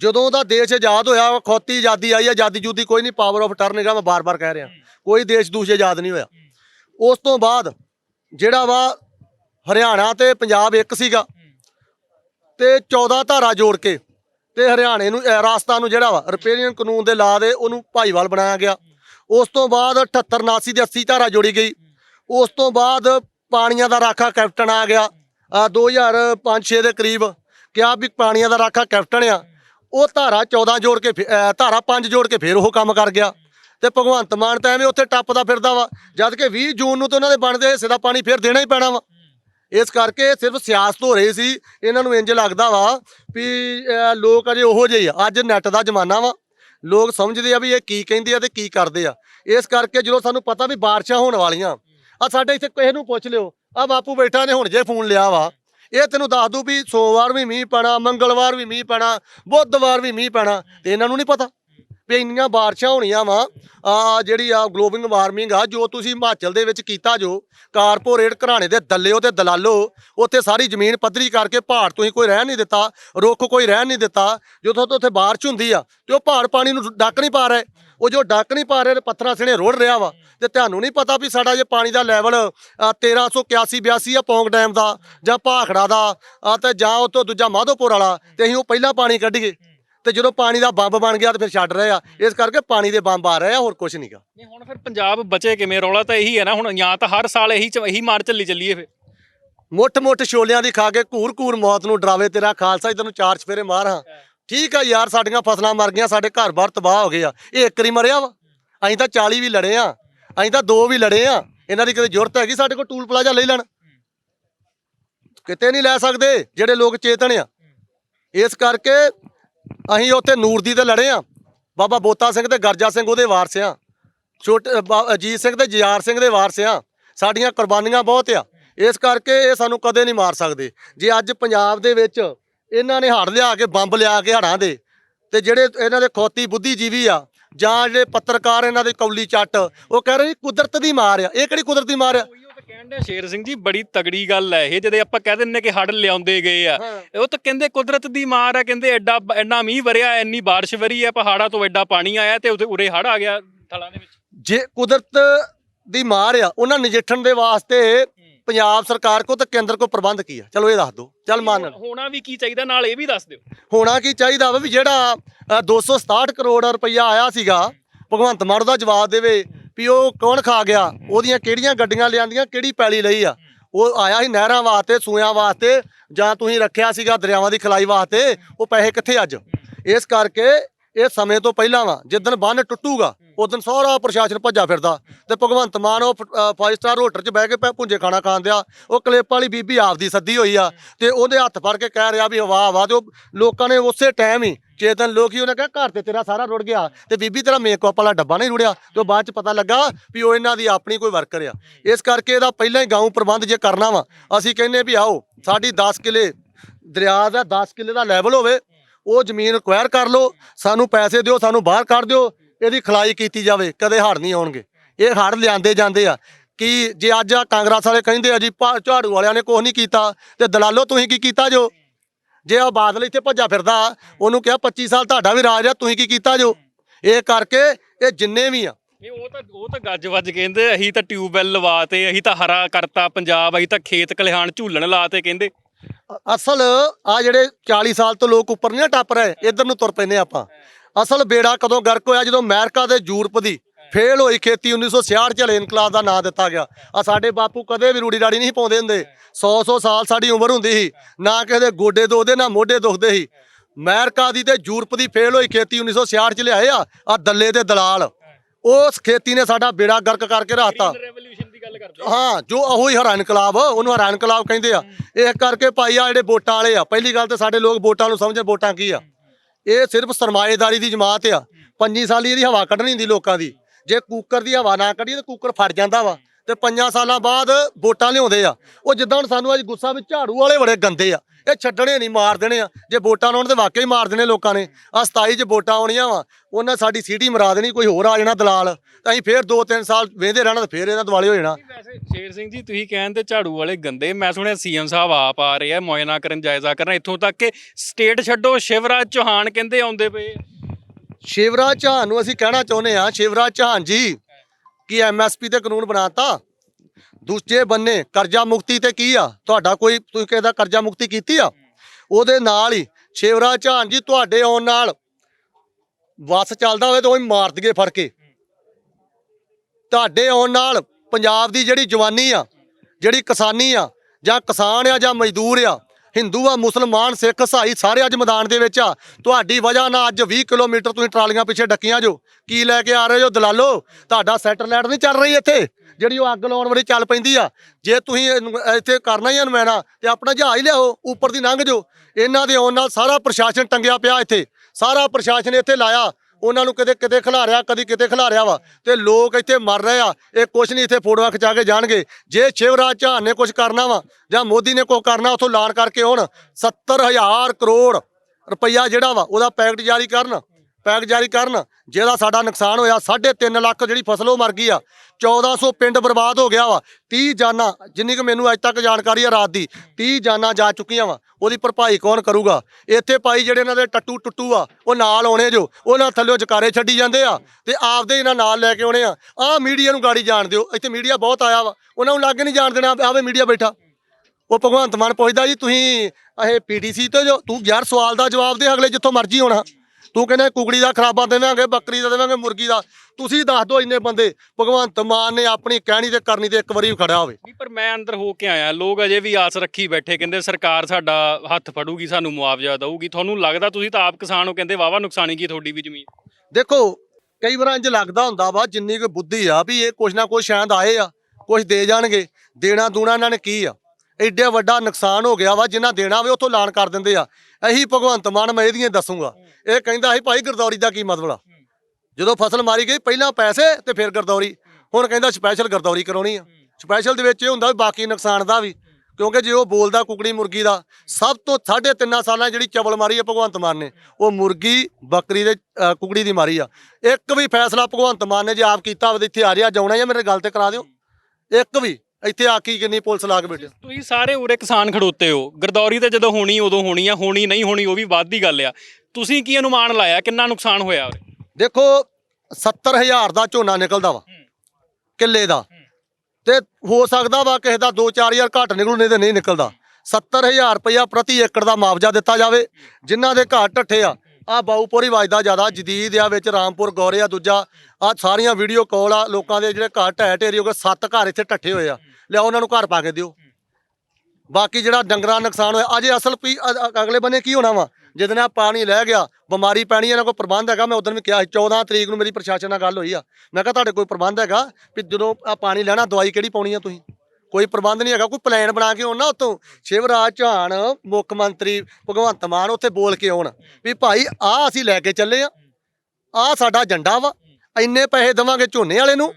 ਜਦੋਂ ਦਾ ਦੇਸ਼ ਆਜ਼ਾਦ ਹੋਇਆ ਵਾ, ਖੋਤੀ ਆਜ਼ਾਦੀ ਆਈ ਆਜ਼ਾਦੀ ਜੂਦੀ ਕੋਈ ਨਹੀਂ ਪਾਵਰ ਆਫ ਟਰਨ ਹੈਗਾ ਮੈਂ ਬਾਰ-ਬਾਰ ਕਹਿ ਰਿਹਾ। ਕੋਈ ਦੇਸ਼ ਦੂਜੇ ਆਜ਼ਾਦ ਨਹੀਂ ਹੋਇਆ। ਉਸ ਤੋਂ ਬਾਅਦ ਜਿਹੜਾ ਵਾ ਹਰਿਆਣਾ ਤੇ ਪੰਜਾਬ ਇੱਕ ਸੀਗਾ। ਤੇ 14 ਧਾਰਾ ਜੋੜ ਕੇ ਤੇ ਹਰਿਆਣੇ ਨੂੰ, ਅਹ, ਰਾਜਸਥਾਨ ਨੂੰ ਜਿਹੜਾ ਵਾ ਰਿਪੇਰੀਅਨ ਕਾਨੂੰਨ ਦੇ ਲਾ ਦੇ, ਉਹਨੂੰ ਭਾਈਵਾਲ ਬਣਾਇਆ ਗਿਆ। ਉਸ ਤੋਂ ਬਾਅਦ 78 79 ਦੀ 80 ਧਾਰਾ ਜੋੜੀ ਗਈ। ਉਸ ਤੋਂ ਬਾਅਦ ਪਾਣੀਆਂ ਦਾ ਰਾਖਾ ਕੈਪਟਨ ਆ ਗਿਆ। ਆ 2005-6 ਦੇ ਕਰੀਬ ਕਿਹਾ ਵੀ ਪਾਣੀਆਂ ਦਾ ਰਾਖਾ ਕੈਪਟਨ ਆ। ਉਹ ਧਾਰਾ 14 ਜੋੜ ਕੇ ਫੇ- ਧਾਰਾ 5 ਜੋੜ ਕੇ ਫਿਰ ਉਹ ਕੰਮ ਕਰ ਗਿਆ। ਤੇ ਭਗਵੰਤ ਮਾਨ ਤਾਂ ਐਵੇਂ ਉੱਥੇ ਟੱਪਦਾ ਫਿਰਦਾ ਵਾ, ਜਦ ਕਿ 20 ਜੂਨ ਨੂੰ ਤਾਂ ਉਹਨਾਂ ਦੇ ਬਣਦੇ ਹਿੱਸੇ ਦਾ ਪਾਣੀ ਫੇਰ ਦੇਣਾ ਹੀ ਪੈਣਾ ਵਾ। ਇਸ ਕਰਕੇ ਸਿਰਫ ਸਿਆਸਤ ਹੋ ਰਹੀ ਸੀ, ਇਹਨਾਂ ਨੂੰ ਇੰਜ ਲੱਗਦਾ ਵਾ ਵੀ ਲੋਕ ਅਜੇ ਉਹੋ ਜਿਹੇ ਆ, ਅੱਜ ਨੈਟ ਦਾ ਜ਼ਮਾਨਾ ਵਾ। ਲੋਕ ਸਮਝਦੇ ਆ ਵੀ ਇਹ ਕੀ ਕਹਿੰਦੇ ਆ ਤੇ ਕੀ ਕਰਦੇ ਆ। ਇਸ ਕਰਕੇ ਜਦੋਂ ਸਾਨੂੰ ਪਤਾ ਵੀ ਬਾਰਿਸ਼ਾਂ ਹੋਣ ਵਾਲੀਆਂ ਆ ਸਾਡੇ ਇੱਥੇ ਕਿਸੇ ਨੂੰ ਪੁੱਛ ਲਿਓ ਆ ਬਾਪੂ ਬੈਠਾ ਨੇ ਹੁਣ ਜੇ ਫੋਨ ਲਿਆ ਵਾ। ਇਹ ਤੈਨੂੰ ਦੱਸ ਦੂ ਵੀ ਸੋਮਵਾਰ ਵੀ ਮੀਂਹ ਪੈਣਾ, ਮੰਗਲਵਾਰ ਵੀ ਮੀਂਹ ਪੈਣਾ, ਬੁੱਧਵਾਰ ਵੀ ਮੀਂਹ ਪੈਣਾ, ਤੇ ਇਹਨਾਂ ਨੂੰ ਨਹੀਂ ਪਤਾ। ਵੀ ਇੰਨੀਆਂ ਬਾਰਿਸ਼ਾਂ ਹੋਣੀਆਂ ਵਾ, ਆ ਜਿਹੜੀ ਆ ਗਲੋਬਲ ਵਾਰਮਿੰਗ ਆ, ਜੋ ਤੁਸੀਂ ਹਿਮਾਚਲ ਦੇ ਵਿੱਚ ਕੀਤਾ ਜੋ ਕਾਰਪੋਰੇਟ ਘਰਾਣੇ ਦੇ ਦੱਲਿਓ ਤੇ ਦਲਾਲੋ, ਉੱਥੇ ਸਾਰੀ ਜ਼ਮੀਨ ਪੱਧਰੀ ਕਰਕੇ ਪਹਾੜ ਤੁਸੀਂ ਕੋਈ ਰਹਿਣ ਨਹੀਂ ਦਿੱਤਾ, ਰੁੱਖ ਕੋਈ ਰਹਿਣ ਨਹੀਂ ਦਿੱਤਾ ਜਦੋਂ ਤੋਂ ਉੱਥੇ ਬਾਰਿਸ਼ ਹੁੰਦੀ ਆ, ਤੇ ਉਹ ਪਹਾੜ ਪਾਣੀ ਨੂੰ ਡੱਕ ਨਹੀਂ ਪਾ ਰਹੇ, ਉਹ ਜੋ ਡੱਕ ਨਹੀਂ ਪਾ ਰਹੇ ਤੇ ਪੱਥਰਾਂ ਸਿਣੇ ਰੋੜ ਰਿਹਾ ਵਾ, ਤੇ ਤੁਹਾਨੂੰ ਨਹੀਂ ਪਤਾ ਵੀ ਸਾਡਾ ਜੇ ਪਾਣੀ ਦਾ ਲੈਵਲ 1381 82 ਆ ਪੌਂਗ ਡੈਮ ਦਾ, ਜਾਂ ਭਾਖੜਾ ਦਾ, ਆ, ਤੇ ਜਾਂ ਉਤੋਂ ਦੂਜਾ ਮਾਧੋਪੁਰ ਵਾਲਾ, ਤੇ ਅਸੀਂ ਉਹ ਪਹਿਲਾਂ ਪਾਣੀ ਕੱਢੀਏ। ਤੇ ਜਦੋਂ ਪਾਣੀ ਦਾ ਬੰਬ ਬਣ ਗਿਆ ਤੇ ਫਿਰ ਛੱਡ ਰਹੇ ਆ। ਇਸ ਕਰਕੇ ਪਾਣੀ ਦੇ ਬੰਬ ਆ ਰਹੇ ਆ ਹੋਰ ਕੁਝ ਨਹੀਂਗਾ ਨਹੀਂ ਹੁਣ ਫਿਰ ਪੰਜਾਬ ਬਚੇ ਕਿਵੇਂ? ਰੌਲਾ ਤਾਂ ਇਹੀ ਹੈ ਨਾ ਹੁਣ ਜਾਂ ਤਾਂ ਹਰ ਸਾਲ ਇਹੀ ਚ- ਇਹੀ ਮਾਰ ਚੱਲੀ ਚੱਲੀਏ ਫਿਰ। ਮੁੱਠ ਮੁੱਠ ਛੋਲਿਆਂ ਦੀ ਖਾ ਕੇ ਘੂਰ ਘੂਰ ਮੌਤ ਨੂੰ ਡਰਾਵੇ ਤੇਰਾ ਖਾਲਸਾ ਤੈਨੂੰ ਚਾਰ ਚਫੇਰੇ ਮਾਰ ਹਾਂ। ਠੀਕ ਆ ਯਾਰ ਸਾਡੀਆਂ ਫਸਲਾਂ ਮਰ ਗਈਆਂ ਸਾਡੇ ਘਰ-ਬਾਰ ਤਬਾਹ ਹੋ ਗਏ ਆ। ਇਹ ਇੱਕ ਰੀ ਮਰਿਆ ਵਾ। ਅਸੀਂ ਤਾਂ 40 ਵੀ ਲੜੇ ਆ। ਅਸੀਂ ਤਾਂ ਦੋ ਵੀ ਲੜੇ ਆ। ਇਹਨਾਂ ਦੀ ਕਦੇ ਜ਼ਰੂਰਤ ਹੈਗੀ ਸਾਡੇ ਕੋਲ ਟੂਲ ਪਲਾਜ਼ਾ ਲੈ ਲੈਣ? ਕਿਤੇ ਨਹੀਂ ਲੈ ਸਕਦੇ ਜਿਹੜੇ ਲੋਕ ਚੇਤਨ ਆ। ਇਸ ਕਰਕੇ ਅਸੀਂ ਉੱਥੇ ਨੂਰਦੀ ਤੇ ਲੜੇ ਆ। ਬਾਬਾ ਬੋਤਾ ਸਿੰਘ ਤੇ ਗਰਜਾ ਸਿੰਘ ਉਹਦੇ ਵਾਰਸ ਆ। ਛੋਟੇ ਬਾ- ਅਜੀਤ ਸਿੰਘ ਤੇ ਜਿਆਰ ਸਿੰਘ ਦੇ ਵਾਰਸ ਆ। ਸਾਡੀਆਂ ਕੁਰਬਾਨੀਆਂ ਬਹੁਤ ਆ। ਇਸ ਕਰਕੇ ਇਹ ਸਾਨੂੰ ਕਦੇ ਨਹੀਂ ਮਾਰ ਸਕਦੇ। ਜੇ ਅੱਜ ਪੰਜਾਬ ਦੇ ਵਿੱਚ ਇਹਨਾਂ ਨੇ ਹੜ ਲਿਆ ਕੇ, ਬੰਬ ਲਿਆ ਕੇ ਹੜਾਂ ਦੇ, ਤੇ ਜਿਹੜੇ ਇਹਨਾਂ ਦੇ ਖੋਤੀ ਬੁੱਧੀਜੀਵੀ ਆ, ਜਾਂ ਜਿਹੜੇ ਪੱਤਰਕਾਰ ਇਹਨਾਂ ਦੇ ਕੌਲੀ ਚੱਟ, ਉਹ ਕਹਿ ਰਹੇ ਜੀ ਕੁਦਰਤ ਦੀ ਮਾਰ ਆ। ਇਹ ਕਿਹੜੀ ਕੁਦਰਤੀ ਮਾਰ ਆ? ਕਹਿੰਦੇ ਸ਼ੇਰ ਸਿੰਘ ਜੀ ਬੜੀ ਤਗੜੀ ਗੱਲ ਹੈ ਇਹ ਜਦੋਂ ਆਪਾਂ ਕਹਿ ਦਿੰਨੇ ਕਿ ਹੜ ਲਿਆਉਂਦੇ ਗਏ ਆ। ਉਹ ਤਾਂ ਕਹਿੰਦੇ ਕੁਦਰਤ ਦੀ ਮਾਰ ਹੈ ਕਹਿੰਦੇ ਐਡਾ ਐਨਾ ਮੀਂਹ ਵਰਿਆ ਇੰਨੀ ਬਾਰਿਸ਼ ਵਰੀ ਹੈ ਪਹਾੜਾਂ ਤੋਂ ਐਡਾ ਪਾਣੀ ਆਇਆ ਤੇ ਉਰੇ ਹੜ ਆ ਗਿਆ ਥਲਾਂ ਦੇ ਵਿੱਚ। ਜੇ ਕੁਦਰਤ ਦੀ ਮਾਰ ਆ ਉਹਨਾਂ ਨਜਿੱਠਣ ਦੇ ਵਾਸਤੇ ਪੰਜਾਬ ਸਰਕਾਰ ਕੋ ਤੇ ਕੇਂਦਰ ਕੋ ਪ੍ਰਬੰਧ ਕੀ ਆ? ਚਲੋ ਇਹ ਦੱਸ ਦਿਓ। ਚੱਲ ਮੰਨ। ਹੋਣਾ ਵੀ ਕੀ ਚਾਹੀਦਾ ਨਾਲ ਇਹ ਵੀ ਦੱਸ ਦਿਓ। ਹੋਣਾ ਕੀ ਚਾਹੀਦਾ ਵਾ ਵੀ ਜਿਹੜਾ ਅ, 267 ਕਰੋੜ ਰੁਪਈਆ ਆਇਆ ਸੀਗਾ ਭਗਵੰਤ ਮਾਨ ਦਾ ਜਵਾਬ ਦੇਵੇ ਵੀ ਉਹ ਕੌਣ ਖਾ ਗਿਆ? ਉਹਦੀਆਂ ਕਿਹੜੀਆਂ ਗੱਡੀਆਂ ਲਿਆਂਦੀਆਂ ਕਿਹੜੀ ਪੈਲੀ ਲਈ ਆ? ਉਹ ਆਇਆ ਸੀ ਨਹਿਰਾਂ ਵਾਸਤੇ ਸੂਆਂ ਵਾਸਤੇ ਜਾਂ ਤੁਸੀਂ ਰੱਖਿਆ ਸੀਗਾ ਦਰਿਆਵਾਂ ਦੀ ਖਲਾਈ ਵਾਸਤੇ ਉਹ ਪੈਸੇ ਕਿੱਥੇ ਅੱਜ? ਇਸ ਕਰਕੇ ਇਹ ਸਮੇਂ ਤੋਂ ਪਹਿਲਾਂ ਵਾ ਜਿੱਦਣ ਬੰਨ ਟੁੱਟੂਗਾ ਉਦੋਂ ਸਾਰਾ ਪ੍ਰਸ਼ਾਸਨ ਭੱਜਾ ਫਿਰਦਾ। ਤੇ ਭਗਵੰਤ ਮਾਨ ਉਹ ਫਾਈਵ ਸਟਾਰ ਹੋਟਲ 'ਚ ਬਹਿ ਕੇ ਪੈ ਭੁੰਜੇ ਖਾਣਾ ਖਾਣ ਦਿਆ। ਉਹ ਕਲੇਪ ਵਾਲੀ ਬੀਬੀ ਆਪਦੀ ਸੱਦੀ ਹੋਈ ਆ, ਤੇ ਉਹਦੇ ਹੱਥ ਫੜ ਕੇ ਕਹਿ ਰਿਹਾ ਵੀ ਵਾਹ ਵਾਹ, ਤੇ ਉਹ ਲੋਕਾਂ ਨੇ ਉਸੇ ਟਾਈਮ ਹੀ ਚੇਤਨ ਹੀ ਉਹਨੇ ਕਿਹਾ, ਘਰ ਤੇ ਤੇਰਾ ਸਾਰਾ ਰੁੜ ਗਿਆ, ਤੇ ਬੀਬੀ ਤੇਰਾ ਮੇਕਅਪ ਵਾਲਾ ਡੱਬਾ ਨਹੀਂ ਰੁੜਿਆ। ਤੇ ਉਹ ਬਾਅਦ ਚ ਪਤਾ ਲੱਗਾ ਵੀ ਉਹ ਇਹਨਾਂ ਦੀ ਆਪਣੀ ਕੋਈ ਵਰਕਰ ਆ। ਇਸ ਕਰਕੇ ਇਹਦਾ ਪਹਿਲਾਂ ਹੀ ਗਾਉਂ ਪ੍ਰਬੰਧ ਜੇ ਕਰਨਾ ਵਾ, ਅਸੀਂ ਕਹਿੰਨੇ ਵੀ ਆਓ, ਸਾਡੀ 10 ਕਿਲੇ ਦਰਿਆ ਦਾ 10 ਕਿਲੇ ਦਾ ਲੈਵਲ ਹੋਵੇ ਉਹ ਜ਼ਮੀਨ ਅਕਵਾਇਰ ਕਰ ਲਓ, ਸਾਨੂੰ ਪੈਸੇ ਦਿਓ, ਸਾਨੂੰ ਬਾਹਰ ਕੱਢ ਦਿਓ, ਇਹਦੀ ਖਲਾਈ ਕੀਤੀ ਜਾਵੇ, ਕਦੇ ਹੜ ਨਹੀਂ ਆਉਣਗੇ। ਇਹ ਹੜ ਲਿਆਂਦੇ ਜਾਂਦੇ ਆ। ਕਿ ਜੇ ਅੱਜ ਆ ਕਾਂਗਰਸ ਵਾਲੇ ਕਹਿੰਦੇ ਆ ਜੀ, ਭਾ- ਝਾੜੂ ਵਾਲਿਆਂ ਨੇ ਕੁਝ ਨਹੀਂ ਕੀਤਾ, ਤੇ ਦਲਾਲੋ ਤੁਸੀਂ ਕੀ ਕੀਤਾ ਜੋ? ਜੇ ਆ ਬਾਦਲ ਇੱਥੇ ਭੱਜਾ ਫਿਰਦਾ, ਉਹਨੂੰ ਕਿਹਾ 25 ਸਾਲ ਤੁਹਾਡਾ ਵੀ ਰਾਜ ਆ, ਤੁਸੀਂ ਕੀ ਕੀਤਾ ਜੋ? ਇਹ ਕਰਕੇ ਇਹ ਜਿੰਨੇ ਵੀ ਆ। ਇਹ ਉਹ ਤਾਂ ਉਹ ਤਾਂ ਗੱਜ ਵੱਜ ਕਹਿੰਦੇ, ਅਸੀਂ ਤਾਂ ਟਿਊਬਵੈਲ ਲਵਾਤੇ, ਅਸੀਂ ਤਾਂ ਹਰਾ ਕਰਤਾ ਪੰਜਾਬ, ਅਸੀਂ ਤਾਂ ਖੇਤ ਖਲਿਹਾਨ ਝੂਲਣ ਲਾਤੇ ਕਹਿੰਦੇ। ਅਸਲ ਆ ਜਿਹੜੇ 40 ਸਾਲ ਤੋਂ ਲੋਕ ਉੱਪਰ ਨਹੀਂ ਨਾ ਟੱਪ ਰਹੇ, ਇਧਰ ਨੂੰ ਤੁਰ ਪੈਨੇ ਆਪਾਂ। ਅਸਲ ਬੇੜਾ ਕਦੋਂ ਗਰਕ ਹੋਇਆ? ਜਦੋਂ ਅਮਰੀਕਾ ਤੇ ਯੂਰਪ ਦੀ ਫੇਲ ਹੋਈ ਖੇਤੀ 1966 ਚ ਹਲੇ ਇਨਕਲਾਬ ਦਾ ਨਾਂ ਦਿੱਤਾ ਗਿਆ। ਆ ਸਾਡੇ ਬਾਪੂ ਕਦੇ ਵੀ ਰੂੜੀ ਰਾੜੀ ਨਹੀਂ ਪਾਉਂਦੇ ਹੁੰਦੇ। 100 100 ਸਾਲ ਸਾਡੀ ਉਮਰ ਹੁੰਦੀ ਸੀ। ਨਾ ਕਿਸੇ ਦੇ ਗੋਡੇ ਦੁਖਦੇ, ਨਾ ਮੋਢੇ ਦੁਖਦੇ ਸੀ। ਅਮਰੀਕਾ ਦੀ ਤੇ ਯੂਰਪ ਦੀ ਫੇਲ ਹੋਈ ਖੇਤੀ 1966 ਚ ਲਿਆਏ ਆ ਆ ਦੱਲੇ ਤੇ ਦਲਾਲ। ਉਸ ਖੇਤੀ ਨੇ ਸਾਡਾ ਬੇੜਾ ਗਰਕ ਕਰਕੇ ਰੱਖਤਾ। ਹਾਂ ਜੋ ਉਹੀ ਹਰਾ ਇਨਕਲਾਬ ਉਹਨੂੰ ਹਰਾ ਇਨਕਲਾਬ ਕਹਿੰਦੇ ਆ। ਇਹ ਕਰਕੇ ਭਾਈ ਆ ਜਿਹੜੇ ਵੋਟਾਂ ਵਾਲੇ ਆ ਪਹਿਲੀ ਗੱਲ ਤੇ ਸਾਡੇ ਲੋਕ ਵੋਟਾਂ ਨੂੰ ਸਮਝਣ ਵੋਟਾਂ ਕੀ ਆ? ਇਹ ਸਿਰਫ ਸਰਮਾਏਦਾਰੀ ਦੀ ਜਮਾਤ ਆ। ਪੰਜੀ ਸਾਲੀ ਇਹਦੀ ਹਵਾ ਕੱਢਣੀ ਹੁੰਦੀ ਲੋਕਾਂ ਦੀ। ਜੇ ਕੂਕਰ ਦੀ ਹਵਾ ਨਾ ਕੱਢੀਏ ਤਾਂ ਕੂਕਰ ਫਟ ਜਾਂਦਾ ਵਾ। ਤੇ ਪੰਜਾਂ ਸਾਲਾਂ ਬਾਅਦ ਵੋਟਾਂ ਲਿਆਉਂਦੇ ਆ। ਉਹ ਜਿੱਦਾਂ ਹੁਣ ਸਾਨੂੰ ਅੱਜ ਗੁੱਸਾ ਵਿੱਚ ਝਾੜੂ ਵਾਲੇ ਬੜੇ ਗੰਦੇ ਆ। ਇਹ ਛੱਡਣੇ ਨਹੀਂ ਮਾਰ ਦੇਣੇ ਆ। ਜੇ ਵੋਟਾਂ ਲਾਉਣ ਤੇ ਵਾਕਈ ਮਾਰ ਦੇਣੇ ਲੋਕਾਂ ਨੇ। ਆ 27 ਚ ਵੋਟਾਂ ਆਉਣੀਆਂ ਵਾ ਉਹਨਾਂ ਸਾਡੀ ਸੀਟੀ ਮਰਾ ਦੇਣੀ ਕੋਈ ਹੋਰ ਆ ਜਾਣਾ ਦਲਾਲ। ਤਾਂ ਅਸੀਂ ਫੇਰ 2-3 ਸਾਲ ਵੇਂਦੇ ਰਹਿਣਾ ਤੇ ਫੇਰ ਇਹਨਾਂ ਦੁਆਲੇ ਹੋ ਜਾਣਾ। ਵੈਸੇ ਸ਼ੇਰ ਸਿੰਘ ਜੀ ਤੁਸੀਂ ਕਹਿੰਦੇ ਝਾੜੂ ਵਾਲੇ ਗੰਦੇ। ਮੈਂ ਸੁਣਿਆ ਸੀਐਮ ਸਾਹਿਬ ਆਪ ਆ ਰਹੇ ਆ ਮੁਆਇਨਾ ਕਰਨ ਜਾਇਜ਼ਾ ਕਰਨ। ਇੱਥੋਂ ਤੱਕ ਕਿ ਸਟੇਟ ਛੱਡੋ ਸ਼ਿਵਰਾਜ ਚੌਹਾਨ ਕਹਿੰਦੇ ਆਉਂਦੇ ਪਏ ਸ਼ਿਵਰਾਜ ਚੌਹਾਨ ਨੂੰ ਅਸੀਂ ਕਹਿਣਾ ਚਾਹੁੰਦੇ ਹਾਂ ਸ਼ਿਵਰਾਜ ਚੌਹਾਨ ਜੀ ਕੀ ਐਮਐਸਪੀ ਤੇ ਕਾਨੂੰਨ ਬਣਾਤਾ। ਦੂਜੇ ਬੰਨੇ ਕਰਜ਼ਾ ਮੁਕਤੀ ਤੇ ਕੀ ਆ? ਤੁਹਾਡਾ ਕੋਈ, ਤੁਸੀਂ ਕਿਸੇ ਦਾ ਕਰਜ਼ਾ ਮੁਕਤੀ ਕੀਤੀ ਆ? ਉਹਦੇ ਨਾਲ ਹੀ ਸ਼ਿਵਰਾਜ ਝਾਨ ਜੀ ਤੁਹਾਡੇ ਆਉਣ ਨਾਲ ਬੱਸ ਚੱਲਦਾ ਹੋਵੇ ਤਾਂ ਉਹ ਹੀ ਮਾਰ ਦਈਏ ਫੜ ਕੇ। ਤੁਹਾਡੇ ਆਉਣ ਨਾਲ ਪੰਜਾਬ ਦੀ ਜਿਹੜੀ ਜਵਾਨੀ ਆ, ਜਿਹੜੀ ਕਿਸਾਨੀ ਆ, ਜਾਂ ਕਿਸਾਨ ਆ ਜਾਂ ਮਜ਼ਦੂਰ ਆ ਹਿੰਦੂ ਆ, ਮੁਸਲਮਾਨ, ਸਿੱਖ, ਈਸਾਈ ਸਾਰੇ ਅੱਜ ਮੈਦਾਨ ਦੇ ਵਿੱਚ ਆ। ਤੁਹਾਡੀ ਵਜ੍ਹਾ ਨਾਲ ਅੱਜ 20 ਕਿਲੋਮੀਟਰ ਤੁਸੀਂ ਟਰਾਲੀਆਂ ਪਿੱਛੇ ਡੱਕੀਆਂ ਜੋ। ਕੀ ਲੈ ਕੇ ਆ ਰਹੇ ਹੋ ਦਲਾਲੋ? ਤੁਹਾਡਾ ਸੈਟਲਾਈਟ ਨਹੀਂ ਚੱਲ ਰਹੀ ਇੱਥੇ, ਜਿਹੜੀ ਉਹ ਅੱਗ ਲਾਉਣ ਵਾਲੀ ਚੱਲ ਪੈਂਦੀ ਆ। ਜੇ ਤੁਸੀਂ ਇੱਥੇ ਕਰਨਾ ਹੀ ਅਨਮੈਣਾ ਤੇ ਆਪਣਾ ਜਹਾਜ਼ ਲਿਆਓ, ਉੱਪਰ ਦੀ ਲੰਘ ਜਾਓ ਇਹਨਾਂ ਦੇ ਆਉਣ ਨਾਲ ਸਾਰਾ ਪ੍ਰਸ਼ਾਸਨ ਟੰਗਿਆ ਪਿਆ ਇੱਥੇ। ਸਾਰਾ ਪ੍ਰਸ਼ਾਸਨ ਇੱਥੇ ਲਾਇਆ। ਉਹਨਾਂ ਨੂੰ ਕਿਤੇ ਕਿਤੇ ਖਿਲਾਰਿਆ, ਕਦੀ ਕਿਤੇ ਖਿਲਾਰਿਆ ਵਾ। ਤੇ ਲੋਕ ਇੱਥੇ ਮਰ ਰਹੇ ਆ। ਇਹ ਕੁਛ ਨਹੀਂ ਇੱਥੇ ਫੋਟੋਆਂ ਖਿਚਾ ਕੇ ਜਾਣਗੇ। ਜੇ ਸ਼ਿਵਰਾਜ ਚੌਹਾਨ ਨੇ ਕੁਝ ਕਰਨਾ ਵਾ ਜਾਂ ਮੋਦੀ ਨੇ ਕੁਝ ਕਰਨਾ, ਉਥੋਂ ਐਲਾਨ ਕਰਕੇ ਹੁਣ 70000 ਕਰੋੜ ਰੁਪਈਆ ਜਿਹੜਾ ਵਾ, ਉਹਦਾ ਪੈਕਟ ਜਾਰੀ ਕਰਨ। ਪੈਕ ਜਾਰੀ ਕਰਨ। ਜਿਹਦਾ ਸਾਡਾ ਨੁਕਸਾਨ ਹੋਇਆ 3.5 ਲੱਖ ਜਿਹੜੀ ਫਸਲ ਉਹ ਮਰ ਗਈ ਆ। 1400 ਪਿੰਡ ਬਰਬਾਦ ਹੋ ਗਿਆ ਵਾ। 30 ਜਾਨਾਂ, ਜਿੰਨੀ ਕਿ ਮੈਨੂੰ ਅੱਜ ਤੱਕ ਜਾਣਕਾਰੀ ਆ ਰਾਤ ਦੀ 30 ਜਾਨਾਂ ਜਾ ਚੁੱਕੀਆਂ ਵਾ। ਉਹਦੀ ਭਰਪਾਈ ਕੌਣ ਕਰੂਗਾ? ਇੱਥੇ ਪਾਈ ਜਿਹੜੇ ਇਹਨਾਂ ਦੇ ਟੱਟੂ ਟੁੱਟੂ ਆ, ਉਹ ਨਾਲ ਆਉਣੇ ਜੋ। ਉਹਨਾਂ ਥੱਲੇ ਜਕਾਰੇ ਛੱਡੀ ਜਾਂਦੇ ਆ ਤੇ ਆਪਦੇ ਇਹਨਾਂ ਨਾਲ ਲੈ ਕੇ ਆਉਣੇ ਆ। ਆਹ ਮੀਡੀਆ ਨੂੰ ਗਾੜੀ ਜਾਣ ਦਿਓ। ਇੱਥੇ ਮੀਡੀਆ ਬਹੁਤ ਆਇਆ ਵਾ। ਉਹਨਾਂ ਨੂੰ ਲੱਗ ਨਹੀਂ ਜਾਣ ਦੇਣਾ। ਆਵੇ ਮੀਡੀਆ ਬੈਠਾ। ਉਹ ਭਗਵੰਤ ਮਾਨ ਪੁੱਛਦਾ ਜੀ, ਤੁਸੀਂ ਇਹ ਪੀਟੀਸੀ ਤੋਂ ਜੋ, ਤੂੰ ਯਾਰ ਸਵਾਲ ਦਾ ਜਵਾਬ ਦੇ, ਅਗਲੇ ਜਿੱਥੋਂ ਮਰਜ਼ੀ ਹੋਣਾ ਤੂੰ ਕਹਿੰਦਾ ਕੁਕੜੀ ਦਾ ਖਰਾਬਾ ਦੇਵਾਂਗੇ ਬੱਕਰੀ ਦਾ ਦੇਵਾਂਗੇ ਮੁਰਗੀ ਦਾ। ਤੁਸੀਂ ਦੱਸ ਦਿਓ ਇੰਨੇ ਬੰਦੇ ਭਗਵੰਤ ਮਾਨ ਨੇ ਆਪਣੀ ਕਹਿਣੀ ਤੇ ਕਰਨੀ ਤੇ ਇੱਕ ਵਾਰੀ ਵੀ ਖੜਿਆ ਹੋਵੇ। ਨਹੀਂ ਪਰ ਮੈਂ ਅੰਦਰ ਹੋ ਕੇ ਆਇਆ। ਲੋਕ ਅਜੇ ਵੀ ਆਸ ਰੱਖੀ ਬੈਠੇ ਕਹਿੰਦੇ ਸਰਕਾਰ ਸਾਡਾ ਹੱਥ ਫੜੂਗੀ ਸਾਨੂੰ ਮੁਆਵਜ਼ਾ ਦਊਗੀ। ਤੁਹਾਨੂੰ ਲੱਗਦਾ ਤੁਸੀਂ ਤਾਂ ਆਪ ਕਿਸਾਨ ਹੋ ਕਹਿੰਦੇ ਵਾਵਾ ਨੁਕਸਾਨੀ ਕੀ ਤੁਹਾਡੀ ਵੀ ਜ਼ਮੀਨ? ਦੇਖੋ ਕਈ ਵਾਰ ਇੰਜ ਲੱਗਦਾ ਹੁੰਦਾ ਵਾ ਜਿੰਨੀ ਕੁ ਬੁੱਧੀ ਆ ਵੀ ਇਹ ਕੁਛ ਨਾ ਕੁਛ ਸ਼ਾਇਦ ਆਏ ਆ ਕੁਛ ਦੇ ਜਾਣਗੇ ਦੇਣਾ ਦੂਣਾ ਇਹਨਾਂ ਨੇ ਕੀ ਆ। ਐਡੇ ਵੱਡਾ ਨੁਕਸਾਨ ਹੋ ਗਿਆ ਵਾ, ਜਿੰਨਾ ਦੇਣਾ ਹੋਵੇ ਉੱਥੋਂ ਐਲਾਨ ਕਰ ਦਿੰਦੇ ਆ। ਇਹੀ ਭਗਵੰਤ ਮਾਨ ਮੈਂ ਇਹਦੀਆਂ ਦੱਸੂਗਾ। ਇਹ ਕਹਿੰਦਾ ਸੀ, ਭਾਈ ਗਰਦੌਰੀ ਦਾ ਕੀ ਮਤਲਬ ਆ? ਜਦੋਂ ਫਸਲ ਮਾਰੀ ਗਈ, ਪਹਿਲਾਂ ਪੈਸੇ ਤੇ ਫਿਰ ਗਰਦੌਰੀ। ਹੁਣ ਕਹਿੰਦਾ, ਸਪੈਸ਼ਲ ਗਰਦੌਰੀ ਕਰਾਉਣੀ ਆ। ਸਪੈਸ਼ਲ ਦੇ ਵਿੱਚ ਇਹ ਹੁੰਦਾ ਵੀ ਬਾਕੀ ਨੁਕਸਾਨ ਦਾ ਵੀ, ਕਿਉਂਕਿ ਜੇ ਉਹ ਬੋਲਦਾ ਕੁਕੜੀ ਮੁਰਗੀ ਦਾ, ਸਭ ਤੋਂ ਸਾਢੇ ਤਿੰਨਾਂ ਸਾਲਾਂ ਜਿਹੜੀ ਚਵਲ ਮਾਰੀ ਆ ਭਗਵੰਤ ਮਾਨ ਨੇ, ਉਹ ਮੁਰਗੀ, ਬੱਕਰੀ ਦੇ ਕੁਕੜੀ ਦੀ ਮਾਰੀ ਆ। ਇੱਕ ਵੀ ਫੈਸਲਾ ਭਗਵੰਤ ਮਾਨ ਨੇ ਜੇ ਆਪ ਕੀਤਾ ਹੋਵੇ ਤਾਂ ਇੱਥੇ ਆ ਰਿਹਾ ਜਾਉਣਾ ਜਾਂ ਮੇਰੇ ਗੱਲ ਤੇ ਕਰਾ ਦਿਓ। ਇੱਕ ਵੀ ਇੱਥੇ ਆ ਕੀ ਕਿੰਨੀ ਪੁਲਿਸ ਲਾ ਕੇ ਬੈਠੇ ਤੁਸੀਂ ਸਾਰੇ ਉਰੇ ਕਿਸਾਨ ਖੜੋਤੇ ਹੋ। ਗਰਦੌਰੀ ਤੇ ਜਦੋਂ ਹੋਣੀ ਉਦੋਂ ਹੋਣੀ ਆ ਹੋਣੀ ਨਹੀਂ ਹੋਣੀ ਉਹ ਵੀ ਬਾਅਦ ਦੀ ਗੱਲ ਆ। ਤੁਸੀਂ ਕੀ ਅਨੁਮਾਨ ਲਾਇਆ? ਕਿੰਨਾ ਨੁਕਸਾਨ ਹੋਇਆ ਉਰੇ? ਦੇਖੋ 70000 ਦਾ ਝੋਨਾ ਨਿਕਲਦਾ ਵਾ ਕਿੱਲੇ ਦਾ। ਤੇ ਹੋ ਸਕਦਾ ਵਾ ਕਿਸੇ ਦਾ 2-4000 ਘੱਟ ਨਿਕਲੂ ਨਹੀਂ ਤੇ ਨਹੀਂ ਨਿਕਲਦਾ। 70000 ਰੁਪਇਆ ਪ੍ਰਤੀ ਏਕੜ ਦਾ ਮੁਆਵਜ਼ਾ ਦਿੱਤਾ ਜਾਵੇ ਜਿਨ੍ਹਾਂ ਦੇ ਘਰ ਢੱਠੇ ਆ। ਆ ਬਾਊਪੁਰੀ ਵਜਦਾ ਜ਼ਿਆਦਾ ਜਦੀਦ ਆ ਵਿੱਚ ਰਾਮਪੁਰ ਗੌਰੇ ਆ ਦੂਜਾ। ਆ ਸਾਰੀਆਂ ਵੀਡੀਓ ਕਾਲ ਆ ਲੋਕਾਂ ਦੇ ਜਿਹੜੇ ਘਰ ਢਹਿ ਢੇਰੀ ਹੋ ਗਏ ਸੱਤ ਘਰ ਇੱਥੇ ਢੱਠੇ ਹੋਏ ਆ। ਲਿਆ ਉਹਨਾਂ ਨੂੰ ਘਰ ਪਾ ਕੇ ਦਿਓ। ਬਾਕੀ ਜਿਹੜਾ ਡੰਗਰਾਂ ਨੁਕਸਾਨ ਹੋਇਆ ਅਜੇ ਅਸਲ ਪੀ ਅਗਲੇ ਬੰਨੇ ਕੀ ਹੋਣਾ ਵਾ? ਜਿਹਦੇ ਨਾਲ ਪਾਣੀ ਲੈ ਗਿਆ ਬਿਮਾਰੀ ਪੈਣੀ ਇਹਨਾਂ ਕੋਲ ਪ੍ਰਬੰਧ ਹੈਗਾ। ਮੈਂ ਉਦੋਂ ਵੀ ਕਿਹਾ ਸੀ 14 ਤਰੀਕ ਨੂੰ ਮੇਰੀ ਪ੍ਰਸ਼ਾਸਨ ਨਾਲ ਗੱਲ ਹੋਈ ਆ। ਮੈਂ ਕਿਹਾ ਤੁਹਾਡੇ ਕੋਈ ਪ੍ਰਬੰਧ ਹੈਗਾ ਵੀ ਜਦੋਂ ਆ ਪਾਣੀ ਲੈਣਾ ਦਵਾਈ ਕਿਹੜੀ ਪਾਉਣੀ ਆ ਤੁਸੀਂ? ਕੋਈ ਪ੍ਰਬੰਧ ਨਹੀਂ ਹੈਗਾ ਕੋਈ ਪਲਾਨ ਬਣਾ ਕੇ ਆਉਣ ਉੱਥੋਂ? ਸ਼ਿਵਰਾਜ ਚੌਹਾਨ ਮੁੱਖ ਮੰਤਰੀ ਭਗਵੰਤ ਮਾਨ ਉੱਥੇ ਬੋਲ ਕੇ ਆਉਣ ਵੀ ਭਾਈ ਆ ਅਸੀਂ ਲੈ ਕੇ ਚੱਲੇ ਆ। ਆ ਸਾਡਾ ਏਜੰਡਾ ਵਾ। ਇੰਨੇ ਪੈਸੇ ਦਵਾਂਗੇ ਝੋਨੇ ਵਾਲੇ ਨੂੰ।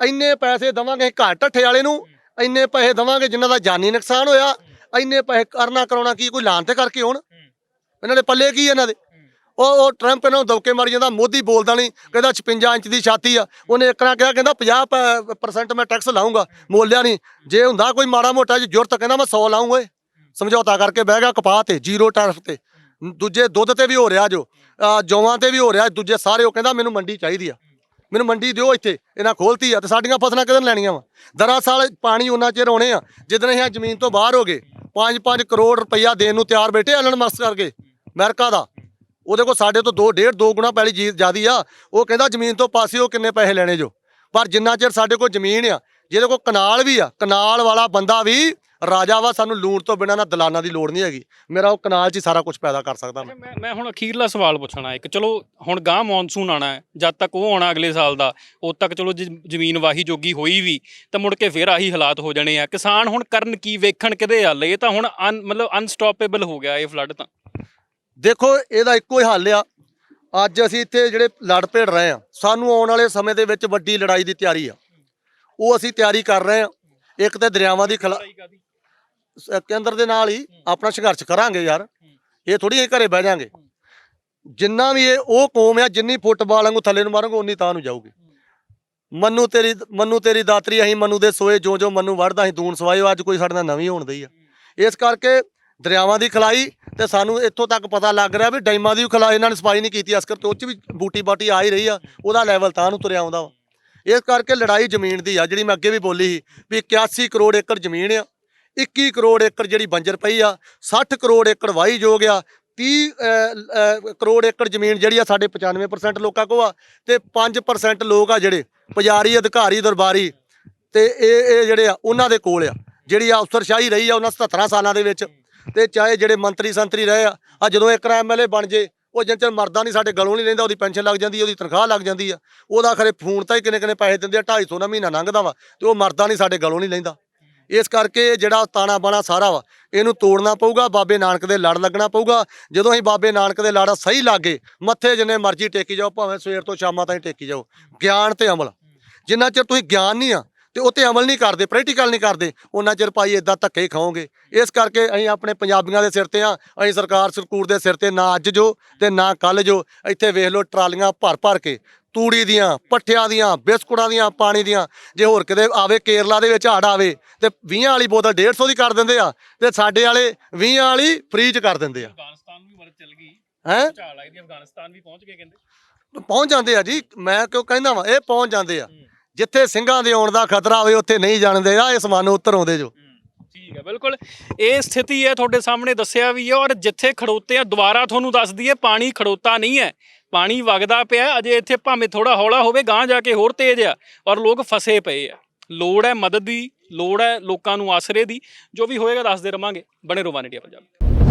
ਇੰਨੇ ਪੈਸੇ ਦਵਾਂਗੇ ਘਰ ਢੱਠੇ ਵਾਲੇ ਨੂੰ। ਇੰਨੇ ਪੈਸੇ ਦਵਾਂਗੇ ਜਿਨ੍ਹਾਂ ਦਾ ਜਾਨੀ ਨੁਕਸਾਨ ਹੋਇਆ ਇੰਨੇ ਪੈਸੇ ਕਰਨਾ ਕਰਾਉਣਾ ਕੀ ਕੋਈ ਲਾਣ ਤੇ ਕਰਕੇ ਹੋਣ ਇਹਨਾਂ ਦੇ ਪੱਲੇ ਕੀ ਇਹਨਾਂ ਦੇ? ਉਹ ਉਹ ਟਰੰਪ ਇਹਨਾਂ ਨੂੰ ਦਬਕੇ ਮਾਰੀ ਜਾਂਦਾ ਮੋਦੀ ਬੋਲਦਾ ਨਹੀਂ ਕਹਿੰਦਾ 56 ਇੰਚ ਦੀ ਛਾਤੀ ਆ। ਉਹਨੇ ਇੱਕ ਨਾ ਕਿਹਾ ਕਹਿੰਦਾ 50% ਮੈਂ ਟੈਕਸ ਲਾਉਂਗਾ ਮੋਲਿਆ ਨਹੀਂ। ਜੇ ਹੁੰਦਾ ਕੋਈ ਮਾੜਾ ਮੋਟਾ ਜੀ ਜ਼ਰੂਰਤ ਕਹਿੰਦਾ ਮੈਂ 100 ਲਾਊਂ ਓਏ। ਸਮਝੌਤਾ ਕਰਕੇ ਬਹਿ ਗਿਆ ਕਪਾਹ ਤੇ ਜ਼ੀਰੋ ਟੈਰਫ ਤੇ। ਦੂਜੇ ਦੁੱਧ ਤੇ ਵੀ ਹੋ ਰਿਹਾ ਜੋ ਜੌਆਂ ਤੇ ਵੀ ਹੋ ਰਿਹਾ ਦੂਜੇ ਸਾਰੇ ਉਹ ਕਹਿੰਦਾ ਮੈਨੂੰ ਮੰਡੀ ਚਾਹੀਦੀ ਆ। ਮੈਨੂੰ ਮੰਡੀ ਦਿਓ ਇੱਥੇ, ਇਹਨਾਂ ਖੋਲਤੀ ਆ ਤੇ ਸਾਡੀਆਂ ਫਸਲਾਂ ਕਿਧਰ ਲੈਣੀਆਂ ਵਾ? ਦਰਅਸਲ ਪਾਣੀ ਉਹਨਾਂ ਚਿਰ ਆਉਣੇ ਆ, ਜਿੱਦਣ ਇਹ ਜ਼ਮੀਨ ਤੋਂ ਬਾਹਰ ਹੋ ਗਏ 5-5 ਕਰੋੜ ਰੁਪਈਆ ਦੇਣ ਨੂੰ ਤਿਆਰ ਬੈਠੇ ਐਲਨ ਮਸਕ ਕਰਕੇ, ਅਮਰੀਕਾ ਦਾ। ਉਹਦੇ ਕੋਲ ਸਾਡੇ ਤੋਂ 2 ਡੇਢ 2 ਗੁਣਾ ਪਹਿਲੀ ਜੀ ਜਿਆਦੀ ਆ। ਉਹ ਕਹਿੰਦਾ ਜ਼ਮੀਨ ਤੋਂ ਪਾਸੇ ਉਹ ਕਿੰਨੇ ਪੈਸੇ ਲੈਣੇ ਜੋ। ਪਰ ਜਿੰਨਾ ਚਿਰ ਸਾਡੇ ਕੋਲ ਜ਼ਮੀਨ ਆ, ਜਿਹਦੇ ਕੋਲ ਕਨਾਲ ਵੀ ਆ, ਕਨਾਲ ਵਾਲਾ ਬੰਦਾ ਵੀ ਰਾਜਾ ਵਾ ਸਾਨੂੰ ਲੂਣ ਤੋਂ ਬਿਨਾਂ ਨਾ ਦਲਾਨਾਂ ਦੀ ਲੋੜ ਨਹੀਂ ਹੈਗੀ। ਮੇਰਾ ਉਹ ਕਨਾਲ 'ਚ ਹੀ ਸਾਰਾ ਕੁਝ ਪੈਦਾ ਕਰ ਸਕਦਾ ਮੈਂ। ਮੈਂ ਮੈਂ ਹੁਣ ਅਖੀਰਲਾ ਸਵਾਲ ਪੁੱਛਣਾ ਇੱਕ। ਚਲੋ ਹੁਣ ਗਾਂ ਮੌਨਸੂਨ ਆਣਾ ਹੈ ਜਦ ਤੱਕ ਉਹ ਆਉਣਾ ਅਗਲੇ ਸਾਲ ਦਾ ਉਦ ਤੱਕ ਚਲੋ ਜੇ ਜ਼ਮੀਨ ਵਾਹੀ ਜੋਗੀ ਹੋਈ ਵੀ ਤਾਂ ਮੁੜ ਕੇ ਫੇਰ ਆਹੀ ਹਾਲਾਤ ਹੋ ਜਾਣੇ ਆ। ਕਿਸਾਨ ਹੁਣ ਕਰਨ ਕੀ ਵੇਖਣ ਕਿਹਦੇ ਹੱਲ? ਇਹ ਤਾਂ ਹੁਣ ਅਨ- ਮਤਲਬ ਅਨਸਟਾਪੇਬਲ ਹੋ ਗਿਆ ਇਹ ਫਲੱਡ ਤਾਂ। ਦੇਖੋ ਇਹਦਾ ਇੱਕੋ ਹੀ ਹੱਲ ਆ। ਅੱਜ ਅਸੀਂ ਇੱਥੇ ਜਿਹੜੇ ਲੜ ਭੇੜ ਰਹੇ ਆ ਸਾਨੂੰ ਆਉਣ ਵਾਲੇ ਸਮੇਂ ਦੇ ਵਿੱਚ ਵੱਡੀ ਲੜਾਈ ਦੀ ਤਿਆਰੀ ਆ। ਉਹ ਅਸੀਂ ਤਿਆਰੀ ਕਰ ਰਹੇ ਆ। ਇੱਕ ਤੇ ਦਰਿਆਵਾਂ ਦੀ ਖਿਲਾ ਸ- ਕੇਂਦਰ ਦੇ ਨਾਲ ਹੀ ਆਪਣਾ ਸੰਘਰਸ਼ ਕਰਾਂਗੇ ਯਾਰ। ਇਹ ਥੋੜੀ ਅਸੀਂ ਘਰੇ ਬਹਿ ਜਾਾਂਗੇ। ਜਿੰਨਾ ਵੀ ਇਹ ਉਹ ਕੌਮ ਆ ਜਿੰਨੀ ਫੁੱਟਬਾਲ ਵਾਂਗੂ ਥੱਲੇ ਨੂੰ ਮਾਰਾਂਗੇ ਉਨੀ ਤਾਂ ਨੂੰ ਜਾਊਗੀ। ਮੰਨੂ ਤੇਰੀ ਮੰਨੂ ਤੇਰੀ ਦਾਤਰੀ ਅਸੀਂ ਮੰਨੂ ਦੇ ਸੋਏ ਜੋ ਜੋ ਮੰਨੂ ਵੜਦਾ ਅਸੀਂ ਦੂਣ ਸਵਾਇਓ ਅੱਜ ਕੋਈ ਸਾਡੇ ਨਾਲ ਨਵੀਂ ਹੋਣ ਦਈ ਆ। ਇਸ ਕਰਕੇ ਦਰਿਆਵਾਂ ਦੀ ਖਲਾਈ ਤੇ ਸਾਨੂੰ ਇੱਥੋਂ ਤੱਕ ਪਤਾ ਲੱਗ ਰਿਹਾ ਵੀ ਡੈਮਾਂ ਦੀ ਵੀ ਖਲਾਈ ਇਹਨਾਂ ਨੇ ਸਫ਼ਾਈ ਨਹੀਂ ਕੀਤੀ ਅਸਕਰ ਤੇ ਉਹ ਚ ਵੀ ਬੂਟੀ ਬਾਟੀ ਆ ਹੀ ਰਹੀ ਆ ਉਹਦਾ ਲੈਵਲ ਤਾਂ ਨੂੰ ਤੁਰਿਆ ਆਉਂਦਾ ਵਾ। ਇਸ ਕਰਕੇ ਲੜਾਈ ਜ਼ਮੀਨ ਦੀ ਆ ਜਿਹੜੀ ਮੈਂ ਅੱਗੇ ਵੀ ਬੋਲੀ ਸੀ ਵੀ 81 ਕਰੋੜ ਏਕੜ ਜ਼ਮੀਨ ਆ। 21 ਕਰੋੜ ਏਕੜ ਜਿਹੜੀ ਬੰਜਰ ਪਈ ਆ 60 ਕਰੋੜ ਏਕੜ ਵਾਹੀ ਜੋਗ ਆ 30 ਕਰੋੜ ਏਕੜ ਜ਼ਮੀਨ ਜਿਹੜੀ ਆ ਸਾਡੇ 95% ਲੋਕਾਂ ਕੋਲ ਆ ਤੇ 5% ਲੋਕ ਆ ਜਿਹੜੇ ਪੁਜਾਰੀ, ਅਧਿਕਾਰੀ, ਦਰਬਾਰੀ ਤੇ ਇਹ ਇਹ ਜਿਹੜੇ ਆ ਉਹਨਾਂ ਦੇ ਕੋਲ ਆ, ਜਿਹੜੀ ਆ ਅਫਸਰਸ਼ਾਹੀ ਰਹੀ ਆ ਉਹਨਾਂ 77 ਸਾਲਾਂ ਦੇ ਵਿੱਚ ਤੇ ਚਾਹੇ ਜਿਹੜੇ ਮੰਤਰੀ ਸੰਤਰੀ ਰਹੇ ਆ ਆ ਜਦੋਂ ਇੱਕ ਐਮਐਲਏ ਬਣ ਜੇ, ਉਹ ਜਿੰਨ ਚਿਰ ਮਰਦਾ ਨਹੀਂ, ਸਾਡੇ ਗਲੋਂ ਨਹੀਂ ਲੈਂਦਾ ਉਹਦੀ ਪੈਨਸ਼ਨ ਲੱਗ ਜਾਂਦੀ, ਉਹਦੀ ਤਨਖਾਹ ਲੱਗ ਜਾਂਦੀ ਆ, ਉਹਦਾ ਖਰੇ ਫੋਨ ਤਾਂ ਹੀ ਕਿੰਨੇ ਕਿੰਨੇ ਪੈਸੇ ਦਿੰਦੇ ਆ 250 ਨਾ ਮਹੀਨਾ ਲੰਘਦਾ ਵਾ ਤੇ ਉਹ ਮਰਦਾ ਨਹੀਂ, ਸਾਡੇ ਗਲੋਂ ਨਹੀਂ ਲੈਂਦਾ ਇਸ ਕਰਕੇ ਜਿਹੜਾ ਤਾਣਾ ਬਾਣਾ ਸਾਰਾ ਵਾ, ਇਹਨੂੰ ਤੋੜਨਾ ਪਊਗਾ, ਬਾਬੇ ਨਾਨਕ ਦੇ ਲੜ ਲੱਗਣਾ ਪਊਗਾ। ਜਦੋਂ ਅਸੀਂ ਬਾਬੇ ਨਾਨਕ ਦੇ ਲੜ ਸਹੀ ਲਾਗੇ, ਮੱਥੇ ਜਿੰਨੇ ਮਰਜ਼ੀ ਟੇਕੀ ਜਾਓ, ਭਾਵੇਂ ਸਵੇਰ ਤੋਂ ਸ਼ਾਮਾਂ ਤਾਈਂ ਟੇਕੀ ਜਾਓ। ਗਿਆਨ ਤੇ ਅਮਲ। ਜਿੰਨਾ ਚਿਰ ਤੁਸੀਂ ਗਿਆਨ ਨਹੀਂ ਆ, ਤੇ ਉਹ ਤੇ ਅਮਲ ਨਹੀਂ ਕਰਦੇ ਪ੍ਰੈਕਟੀਕਲ ਨਹੀਂ ਕਰਦੇ ਉਹਨਾਂ ਚਿਰ ਭਾਈ ਇਦਾਂ ਧੱਕੇ ਹੀ ਖਾਓਗੇ। ਇਸ ਕਰਕੇ ਅਸੀਂ ਆਪਣੇ ਪੰਜਾਬੀਆਂ ਦੇ ਸਿਰ ਤੇ ਆ, ਅਸੀਂ ਸਰਕਾਰ ਸਰਕੂਰ ਦੇ ਸਿਰ ਤੇ ਨਾ ਅੱਜ ਜੋ ਤੇ ਨਾ ਕੱਲ ਜੋ, ਇੱਥੇ ਵੇਖ ਲਓ ਟਰਾਲੀਆਂ ਭਰ ਭਰ ਕੇ ਤੂੜੀ ਦੀਆਂ ਪੱਠਿਆਂ ਦੀਆਂ ਬਿਸਕੁਟਾਂ ਦੀਆਂ ਪਾਣੀ ਦੀਆਂ। ਜੇ ਹੋਰ ਕਿਤੇ ਆਵੇ ਕੇਰਲਾ ਦੇ ਵਿੱਚ ਹੜ ਆਵੇ ਤੇ 20 ਵਾਲੀ ਬੋਤਲ 150 ਦੀ ਕਰ ਦਿੰਦੇ ਆ ਤੇ ਸਾਡੇ ਵਾਲੇ 20 ਵਾਲੀ ਫ੍ਰੀ ਚ ਕਰ ਦਿੰਦੇ ਆ। ਅਫਗਾਨਿਸਤਾਨ ਵੀ ਮਰ ਚੱਲ ਗਈ। ਹੈ? ਝਾਲ ਆਈ ਦੀ ਅਫਗਾਨਿਸਤਾਨ ਵੀ ਪਹੁੰਚ ਗਏ ਕਹਿੰਦੇ। ਪਹੁੰਚ ਜਾਂਦੇ ਆ ਜੀ ਮੈਂ ਕਿਉਂ ਕਹਿੰਦਾ ਵਾਂ ਇਹ ਪਹੁੰਚ ਜਾਂਦੇ ਆ। ਜਿੱਥੇ ਸਿੰਘਾਂ ਦੇ ਆਉਣ ਦਾ ਖਤਰਾ ਹੋਵੇ ਉੱਥੇ ਨਹੀਂ ਜਾਣਦੇ ਆ ਇਹ ਸਮਾਨੋਂ ਉੱਤਰ ਆਉਂਦੇ ਜੋ। ਠੀਕ ਹੈ ਬਿਲਕੁਲ। ਇਹ ਸਥਿਤੀ ਹੈ ਤੁਹਾਡੇ ਸਾਹਮਣੇ ਦੱਸਿਆ ਵੀ ਹੈ ਔਰ ਜਿੱਥੇ ਖੜੋਤੇ ਆ ਦੁਬਾਰਾ ਤੁਹਾਨੂੰ ਦੱਸ ਦਈਏ ਪਾਣੀ ਖੜੋਤਾ ਨਹੀਂ ਹੈ। ਪਾਣੀ ਵਗਦਾ ਪਿਆ ਅਜੇ ਇੱਥੇ ਭਾਵੇਂ ਥੋੜਾ ਹੌਲਾ ਹੋਵੇ ਗਾਂ ਜਾ ਕੇ ਹੋਰ ਤੇਜ਼ ਆ, ਔਰ ਲੋਕ ਫਸੇ ਪਏ ਆ। ਲੋੜ ਹੈ ਮਦਦ ਦੀ, ਲੋੜ ਹੈ ਲੋਕਾਂ ਨੂੰ ਆਸਰੇ ਦੀ, ਜੋ ਵੀ ਹੋਏਗਾ ਦੱਸਦੇ ਰਵਾਂਗੇ। ਬਣੇ ਰਹੋ ਵਨ ਇੰਡੀਆ ਪੰਜਾਬ।